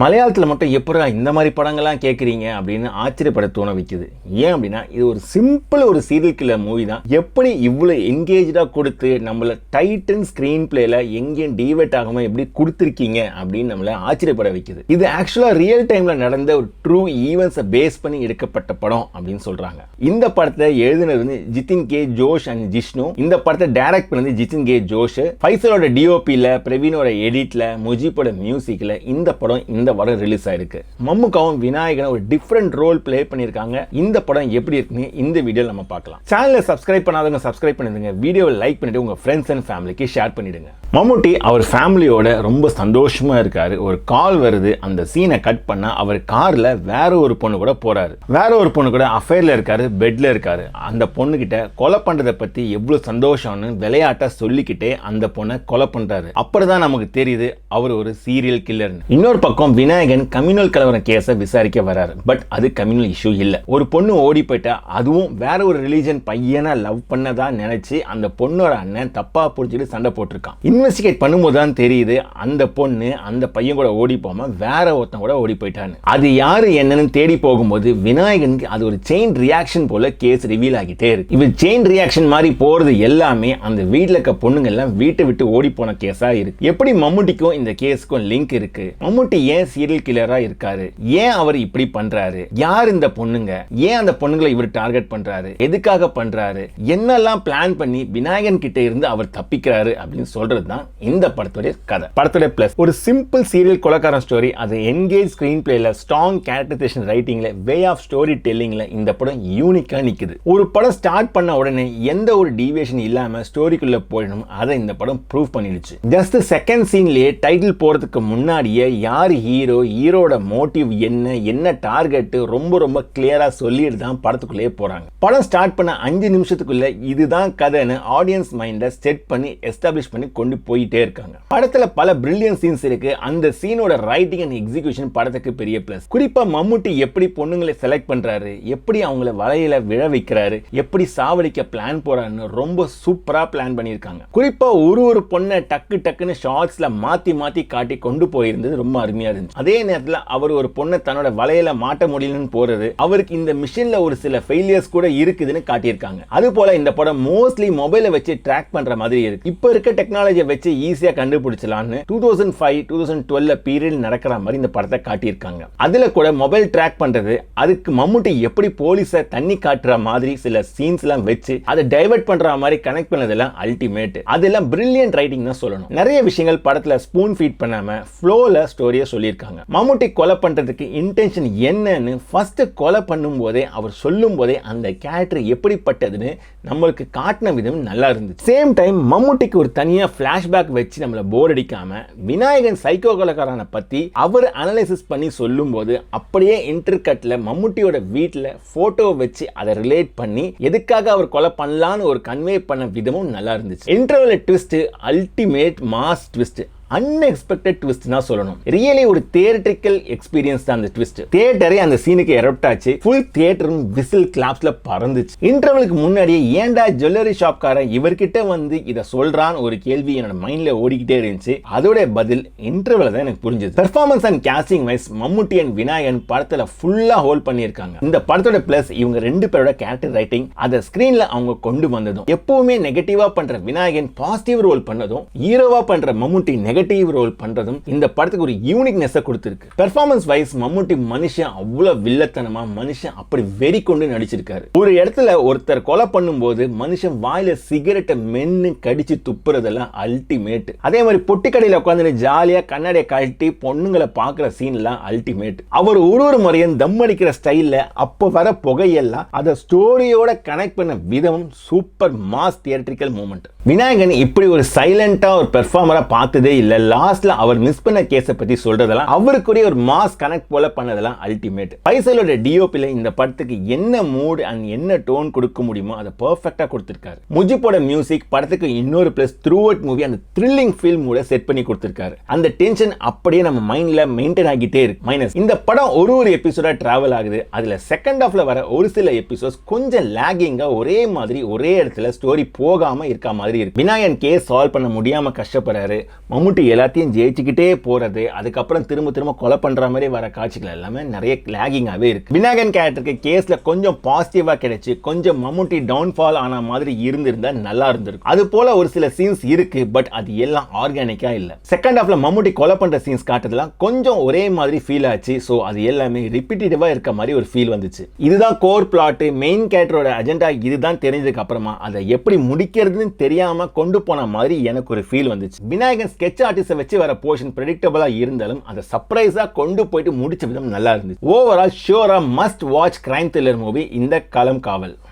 மலையாளத்தில் மட்டும் எப்படா இந்த மாதிரி படங்கள்லாம் கேட்குறீங்க அப்படின்னு ஆச்சரியப்பட தோண வைக்குது ஏன் அப்படின்னா இது ஒரு சிம்பிள் ஒரு சீரியல் கில்லர் மூவி தான். எப்படி இவ்வளோ என்கேஜாக கொடுத்து நம்மளை டைட்டன் ஸ்க்ரீன் பிளேயில் எங்கேயும் டிவேட் ஆகாமல் எப்படி கொடுத்துருக்கீங்க அப்படின்னு நம்மளை ஆச்சரியப்பட வைக்குது. இது ஆக்சுவலாக ரியல் டைமில் நடந்த ஒரு ட்ரூ ஈவெண்ட்ஸை பேஸ் பண்ணி எடுக்கப்பட்ட படம் அப்படின்னு சொல்கிறாங்க இந்த படத்தை எழுதினது வந்து Jithin K Josh and Jishnu. இந்த படத்தை டைரக்ட் பண்ணது ஜித்தின் கே ஜோஷ். ஃபைசலோட டிஓபியில் பிரவீனோட எடிட்டில் முஜிப்போட மியூசிக்கில் இந்த படம் இந்த வாரம் ரிலீஸ் ஆயிருக்கு. மம்முக்காவும் விநாயகனும் ஒரு டிஃப்ரெண்ட் ரோல் பிளே பண்ணியிருக்காங்க. இந்த படம் எப்படி இருக்குன்னு இந்த வீடியோ நம்ம பார்க்கலாம். சேனலை சப்ஸ்கிரைப் பண்ணாதவங்க சப்ஸ்கிரைப் பண்ணிடுங்க. வீடியோவை லைக் பண்ணிட்டு உங்க ஃப்ரெண்ட்ஸ் அண்ட் ஃபேமிலிக்கு ஷேர் பண்ணிடுங்க. மம்முட்டி அவர் ஃபேமிலியோட ரொம்ப சந்தோஷமாக இருக்கார். ஒரு கால் வருது அந்த சீனை கட் பண்ண அவர் காரில் வேற ஒரு பொண்ணு கூட போகிறார் வேற ஒரு பொண்ணு கூட அஃபேரில் இருக்காரு பெட்டில் இருக்காரு. அந்த பொண்ணுக்கிட்ட கொலை பண்ணுறதை பற்றி எவ்வளோ சந்தோஷம்னு விளையாட்டை சொல்லிக்கிட்டே அந்த பொண்ணை கொலை பண்றாரு. அப்படிதான் நமக்கு தெரியுது அவர் ஒரு சீரியல் கில்லர்னு இன்னொரு பக்கம் விநாயகன் கம்யூனல் கலவரம் கேஸை விசாரிக்க வராரு. பட் அது கம்யூனல் இஷ்யூ இல்லை. ஒரு பொண்ணு ஓடி போயிட்டா அதுவும் வேற ஒரு ரிலீஜன் பையனை லவ் பண்ணதா நினச்சி அந்த பொண்ணோட அண்ணன் தப்பாக பிடிச்சிட்டு சண்டை போட்டிருக்கான். இன்வெஸ்டிகேட் பண்ணும்போது தான் தெரியுது அந்த பொண்ணு அந்த பையன் கூட ஓடி போகாமல் வேற ஒருத்தன் கூட ஓடி போயிட்டான்னு. அது யார் என்னன்னு தேடி போகும்போது விநாயகனுக்கு அது ஒரு செயின் ரியாக்ஷன் போல கேஸ் ரிவீல் ஆகிட்டே இருக்கு. இது செயின் ரியாக்ஷன் மாதிரி போகிறது எல்லாமே அந்த வீட்டில் இருக்க பொண்ணுங்க எல்லாம் வீட்டை விட்டு ஓடி போன கேஸா இருக்கு. எப்படி மம்முட்டிக்கும் இந்த கேஸுக்கும் லிங்க் இருக்கு? மம்முட்டி ஏன் சீரியல் கில்லரா இருக்காரு? ஏன் அவர் இப்படி பண்றாரு? யார் இந்த பொண்ணுங்க? ஏன் அந்த பொண்ணுங்களை இவர் டார்கெட் பண்றாரு? எதுக்காக பண்றாரு? என்னெல்லாம் பிளான் பண்ணி விநாயகன் கிட்ட இருந்து அவர் தப்பிக்கிறாரு அப்படின்னு சொல்றது தான் இந்த படத்துடைய கதை. படத்துடைய பிளஸ் ஒரு சிம்பிள் சீரியல் கொலக்காரன் ஸ்டோரி அது என்கேஜ் ஸ்கிரீன் பிளேல ஸ்ட்ராங் கேரக்டரைசேஷன் ரைட்டிங்ல வே ஆஃப் ஸ்டோரி டெல்லிங்ல இந்த படம் யூனிக்கா நிற்குது ஒரு படம் ஸ்டார்ட் பண்ண உடனே எந்த ஒரு டீவியேஷன் இல்லாம ஸ்டோரிக்குள்ள போயிடணும் அதை இந்த படம் ப்ரூவ் பண்ணிடுச்சு. ஜஸ்ட் செகண்ட் சீன்லயே டைட்டில் போறதுக்கு முன்னாடியே யார் ஹீரோ ஹீரோட மோட்டிவ் என்ன என்ன டார்கெட் ரொம்ப ரொம்ப கிளியரா சொல்லிட்டு தான் படத்துக்குள்ளேயே போறாங்க. படம் ஸ்டார்ட் பண்ண அஞ்சு நிமிஷத்துக்குள்ள இதுதான் கதைன்னு ஆடியன்ஸ் மைண்ட செட் பண்ணி எஸ்டாப்ளிஷ் பண்ணி கொண்டு போயிட்டே இருக்காங்க. படத்துல பல பிரில்லியன் சீன்ஸ் இருக்கு. அந்த சீனோட ரைட்டிங் அண்ட் எக்ஸிகியூஷன் படத்துக்கு பெரிய பிளஸ் குறிப்பா மம்முட்டி எப்படி பொண்ணுங்களை செலக்ட் பண்றாரு எப்படி அவங்கள வலையில விழ வைக்கிறாரு எப்படி சாவடிக்க பிளான் போறாருன்னு ரொம்ப சூப்பரா பிளான் பண்ணியிருக்காங்க. குறிப்பா ஒரு ஒரு பொண்ணை டக்கு டக்குன்னு ஷார்ட்ஸ்ல மாத்தி மாத்தி காட்டி கொண்டு போயிருந்தது ரொம்ப அருமையா இருந்துச்சு. அதே நேரத்துல அவர் ஒரு பொண்ணை தன்னோட வலையில மாட்ட முடியலன்னு போறது அவருக்கு இந்த மிஷின்ல ஒரு சில ஃபெயிலியர்ஸ் கூட இருக்குதுன்னு காட்டியிருக்காங்க. அது போல இந்த படம் மோஸ்ட்லி மொபைலை வச்சு ட்ராக் பண்ற மாதிரி இருக்கு. இப்போ இருக்க டெக்னாலஜி வச்சு ஈஸியா கண்டுபிடிச்சலாம்னு two thousand five two thousand twelve period நடக்கிற மாதிரி இந்த படத்தை காட்டியிருக்காங்க. அதுல கூட மொபைல் ட்ராக் பண்ணுறது அதுக்கு மம்முட்டி எப்படி போலீஸை தண்ணி காட்டுற மாதிரி சில சீன்ஸ் எல்லாம் வச்சு அதை டைவர்ட் பண்ற மாதிரி கனெக்ட் பண்ணதெல்லாம் அல்டிமேட் அதெல்லாம் பிரில்லியன்ட் ரைட்டிங் தான் சொல்லணும். நிறைய விஷயங்கள் படத்துல ஸ்பூன் ஃபீட் பண்ணாம ஃப்ளோவில் ஸ்டோரியை சொல்லியிருக்காங்க. மம்முட்டி கொலை பண்றதுக்கு இன்டென்ஷன் என்னன்னு ஃபஸ்ட்டு கொலை பண்ணும் போதே அவர் சொல்லும் போதே அந்த கேரக்டர் எப்படிப்பட்டதுன்னு நம்மளுக்கு காட்டின விதம் நல்லா இருந்துச்சு. சேம் டைம் மம்முட்டிக்கு ஒரு தனியாக ஃப்ளாட் ஃப்ளாஷ்பேக் வச்சு நம்மளை போர் அடிக்காம விநாயகன் சைக்கோ கலக்காரனை பற்றி அவர் அனலைசிஸ் பண்ணி சொல்லும்போது அப்படியே இன்டர்கட்டில் மம்முட்டியோட வீட்டில் ஃபோட்டோ வச்சு அதை ரிலேட் பண்ணி எதுக்காக அவர் கொலை பண்ணலான்னு ஒரு கன்வே பண்ண விதமும் நல்லா இருந்துச்சு. Interval twist ultimate mass twist unexpected twist தான் சொல்லணும். ரியலி ஒரு தியேட்டரிக்கல் எக்ஸ்பீரியன்ஸ் தான் அந்த ட்விஸ்ட் தியேட்டரே அந்த சீனுக்கு எரப்ட் ஆச்சு. Full தியேட்டரும் whistle கிளாப்ஸ்ல பறந்துச்சு. இன்டர்வலுக்கு முன்னாடியே ஏன்டா ஜுவல்லரி ஷாப்காரன் இவர்கிட்ட வந்து இதை சொல்றான் ஒரு கேள்வி என்னோட மைண்ட்ல ஓடிக்கிட்டே இருந்துச்சு. அதோட பதில் இன்டர்வல் தான் எனக்கு புரிஞ்சது. Performance and casting wise Mammootty and Vinayakan படத்துல ஃபுல்லா ஹோல்ட் பண்ணியிருக்காங்க. இந்த படத்தோட பிளஸ் இவங்க ரெண்டு பேரோட கேரக்டர் ரைட்டிங் அதை ஸ்கிரீன்ல அவங்க கொண்டு வந்ததும் எப்பவுமே நெகட்டிவா பண்ற விநாயகன் பாசிட்டிவ் ரோல் பண்ணதும் ஹீரோவா பண்ற மம்முட்டி நெகட்டிவ் ரோல் பண்றதும் இந்த படத்துக்கு ஒரு யூனிக்னஸை கொடுத்துருக்கு. பெர்ஃபார்மன்ஸ் வைஸ் மம்முட்டி மனுஷன் அவ்வளவு வில்லத்தனமா மனுஷன் அப்படி வெறி கொண்டு நடிச்சிருக்காரு. ஒரு இடத்துல ஒருத்தர் கொலை பண்ணும்போது மனுஷன் வாயில சிகரெட்டை மென்னு கடிச்சு துப்புறதெல்லாம் அல்டிமேட் அதே மாதிரி பொட்டி கடையில் உட்காந்து ஜாலியா கண்ணாடியை கழட்டி பொண்ணுங்களை பார்க்குற சீன்லாம் அல்டிமேட் அவர் ஒரு ஒரு முறையும் தம் அடிக்கிற ஸ்டைல்ல அப்போ வர புகையெல்லாம் அதை ஸ்டோரியோட கனெக்ட் பண்ண விதமும் super mass theatrical moment Vinayakan இப்படி ஒரு சைலண்டா ஒரு பெர்ஃபார்மரா பார்த்ததே இல்லை. லாஸ்ட்ல அவர் மிஸ் பண்ண கேஸை பத்தி சொல்றதெல்லாம் அவருக்குரிய ஒரு மாஸ் கனெக்ட் போல பண்ணதெல்லாம் அல்டிமேட் பைசலோட டிஓபியில் இந்த படத்துக்கு என்ன மூட் அண்ட் என்ன டோன் கொடுக்க முடியுமோ அதை பர்ஃபெக்டாக கொடுத்துருக்காரு. முஜிப்போட மியூசிக் படத்துக்கு இன்னொரு பிளஸ் த்ரூ அவுட் மூவி அந்த த்ரில்லிங் ஃபீல் மூட செட் பண்ணி கொடுத்துருக்காரு. அந்த டென்ஷன் அப்படியே நம்ம மைண்ட்ல மெயின்டைன் ஆகிட்டே இருக்கு. மைனஸ் இந்த படம் ஒரு ஒரு எபிசோடா டிராவல் ஆகுது. அதுல செகண்ட் ஹாஃப்ல வர ஒரு சில எபிசோட்ஸ் கொஞ்சம் லேகிங்கா ஒரே மாதிரி ஒரே இடத்துல ஸ்டோரி போகாம இருக்க மாதிரி இருக்கு. விநாயகன் கேஸ் சால்வ் பண்ண முடியாம கஷ்டப்படுறாரு. மம்முட்டி மம்முட்டி எல்லாத்தையும் ஜெயிச்சுக்கிட்டே போறது அதுக்கப்புறம் திரும்ப திரும்ப கொலை பண்ற மாதிரி வர காட்சிகள் எல்லாமே நிறைய லேகிங்காகவே இருக்கு. விநாயகன் கேரக்டருக்கு கேஸ்ல கொஞ்சம் பாசிட்டிவா கிடைச்சு கொஞ்சம் மம்முட்டி டவுன்ஃபால் ஆன மாதிரி இருந்திருந்தா நல்லா இருந்திருக்கும். அது போல ஒரு சில சீன்ஸ் இருக்கு பட் அது எல்லாம் ஆர்கானிக்கா இல்ல. செகண்ட் ஹாஃப்ல மம்முட்டி கொலை பண்ற சீன்ஸ் காட்டுறதுலாம் கொஞ்சம் ஒரே மாதிரி ஃபீல் ஆச்சு. ஸோ அது எல்லாமே ரிப்பீட்டேட்டிவா இருக்க மாதிரி ஒரு ஃபீல் வந்துச்சு. இதுதான் கோர் பிளாட் மெயின் கேரக்டரோட அஜெண்டா இதுதான் தெரிஞ்சதுக்கு அப்புறமா அதை எப்படி முடிக்கிறதுன்னு தெரியாம கொண்டு போன மாதிரி எனக்கு ஒரு ஃபீல் வந்துச்சு. விநாயகன் ஸ்கெட்ச் ஆர்டிஸ்டை வச்சு வர போர்ஷன் ப்ரெடிக்டபிளா இருந்தாலும் அதை சர்ப்ரைஸா கொண்டு போயிட்டு முடிச்ச விதம் நல்லா இருந்துச்சு. Overall ஷியோரா must watch crime thriller movie இந்த களம் காவல்.